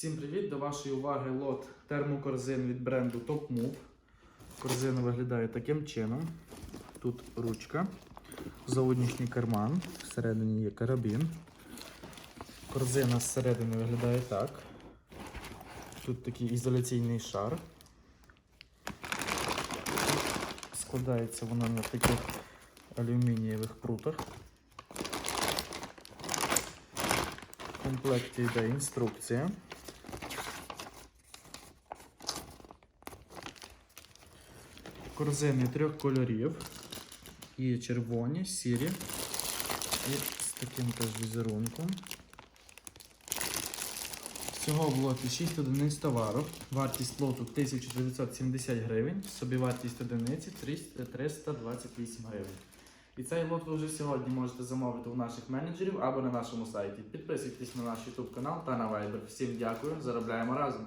Всім привіт! До вашої уваги лот термокорзин від бренду Top Move. Корзина виглядає таким чином. Тут ручка, зовнішній карман, всередині є карабін. Корзина зсередини виглядає так. Тут такий ізоляційний шар. Складається вона на таких алюмінієвих прутах. В комплекті йде інструкція. Корзини трьох кольорів. І червоні, сірі. І з таким теж візерунком. Всього в лоті 6 одиниць товару. Вартість лоту 1970 гривень, собівартість одиниці 328 гривень. І цей лот ви вже сьогодні можете замовити у наших менеджерів або на нашому сайті. Підписуйтесь на наш YouTube канал та на Viber. Всім дякую, заробляємо разом!